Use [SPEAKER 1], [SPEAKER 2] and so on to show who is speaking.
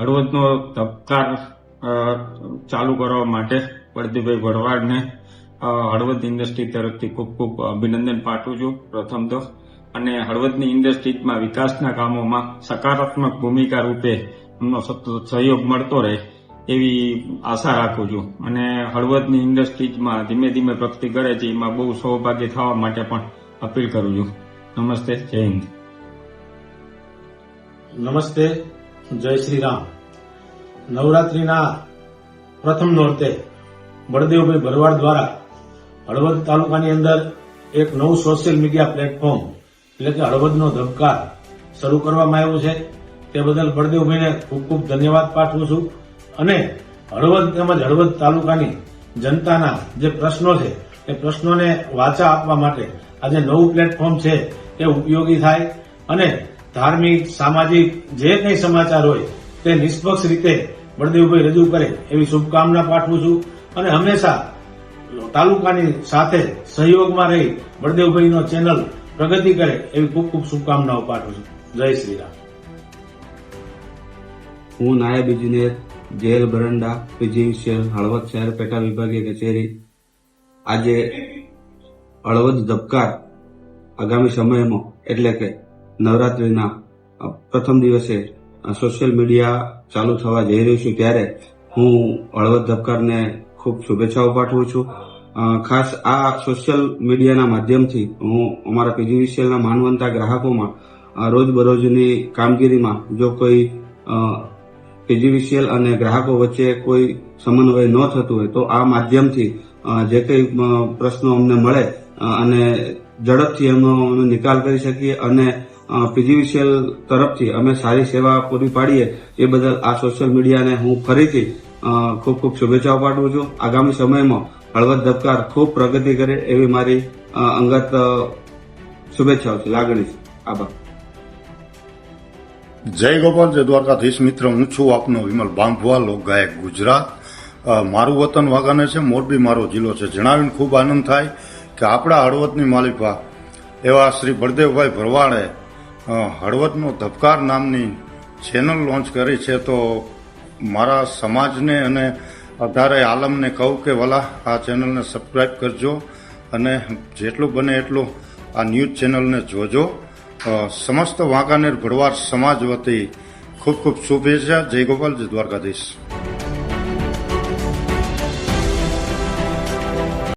[SPEAKER 1] હળવદનો ધબકાર ચાલુ કરવા માટે પ્રદીપભાઈ ભરવાડને હળવદ ઇન્ડસ્ટ્રી તરફથી ખૂબ ખૂબ અભિનંદન પાઠવું છું પ્રથમ તો. અને હળવદની ઇન્ડસ્ટ્રીઝમાં વિકાસના કામોમાં સકારાત્મક ભૂમિકા રૂપે એમનો સતત સહયોગ મળતો રહે એવી આશા રાખું છું. અને હળવદની ઇન્ડસ્ટ્રીઝમાં ધીમે ધીમે પ્રગતિ કરે છે એમાં બહુ સૌભાગ્ય થવા માટે પણ અપીલ કરું છું. નમસ્તે, જય હિન્દ.
[SPEAKER 2] નમસ્તે. જય શ્રી રામ નવરાત્રીના પ્રથમ નોરતે બળદેવભાઈ ભરવાડ દ્વારા હળવદ તાલુકાની અંદર એક નવું સોશિયલ મીડિયા પ્લેટફોર્મ એટલે કે હળવદનો ધબકાર શરૂ કરવામાં આવ્યો છે. તે બદલ બળદેવભાઈને ખૂબ ખૂબ ધન્યવાદ પાઠવું છું. અને હળવદ તેમજ હળવદ તાલુકાની જનતાના જે પ્રશ્નો છે, એ પ્રશ્નોને વાચા આપવા માટે આ જે નવું પ્લેટફોર્મ છે, એ ઉપયોગી થાય. અને ધાર્મિક, સામાજિક જે કંઈ સમાચાર હોય તે નિષ્પક્ષ રીતે બળદેવભાઈ રજૂ કરે એવી શુભકામના પાઠવું છું. અને હંમેશા તાલુકાની સાથે સહયોગમાં રહી બળદેવભાઈનો ચેનલ પ્રગતિ કરે એવી ખૂબ ખૂબ શુભકામનાઓ પાઠવું છું. જય શ્રી રામ.
[SPEAKER 3] હું નાયબ ઇજનેર જેલ બરંડા પીજીવીસીએલ હળવદ શહેર, પેટા વિભાગીય કચેરી. આજે હળવદ ધબકાર આગામી સમયમાં, એટલે કે નવરાત્રિના પ્રથમ દિવસે સોશિયલ મીડિયા ચાલુ થવા જઈ રહ્યું છું ત્યારે હું હળવદ ધબકારને ખૂબ શુભેચ્છાઓ પાઠવું છું. ખાસ આ સોશિયલ મીડિયાના માધ્યમથી હું અમારા પીજીવીસીએલના માનવંતા ગ્રાહકોમાં રોજબરોજની કામગીરીમાં જો કોઈ પીજીવીસીએલ અને ગ્રાહકો વચ્ચે કોઈ સમન્વય ન થતું હોય તો આ માધ્યમથી જે કંઈ પ્રશ્નો અમને મળે અને ઝડપથી એમનો નિકાલ કરી શકીએ અને પીજીવીસીએલ તરફથી અમે સારી સેવા પૂરી પાડીએ એ બદલ આ સોશિયલ મીડિયાને હું ફરીથી ખૂબ ખૂબ શુભેચ્છાઓ પાઠવું છું. આગામી સમયમાં હળવદ ધબકાર ખૂબ પ્રગતિ કરે એવી મારી અંગત શુભેચ્છાઓ છે. લાગણી છે. આભાર.
[SPEAKER 4] જય ગોપાલ, જય દ્વારકાધીશ. મિત્ર, હું છું આપનો વિમલ બાંભવા લોક ગાયક ગુજરાત. મારું વતન વાગાને છે, મોરબી મારો જિલ્લો છે. જણાવીને ખૂબ આનંદ થાય કે આપણા હળવદની માલિકા એવા શ્રી બળદેવભાઈ ભરવાડે હળવદનો ધબકાર નામની ચેનલ લોન્ચ કરી છે તો મારા સમાજને અને અધારે આલમને કહું કે વલા, આ ચેનલને સબસ્ક્રાઈબ કરજો અને જેટલું બને એટલું આ ન્યૂઝ ચેનલને જોજો. સમસ્ત વાંકાનેર ભરવાડ સમાજ વતી ખૂબ ખૂબ શુભેચ્છા. જય ગોપાલ દ્વારકાધીશ.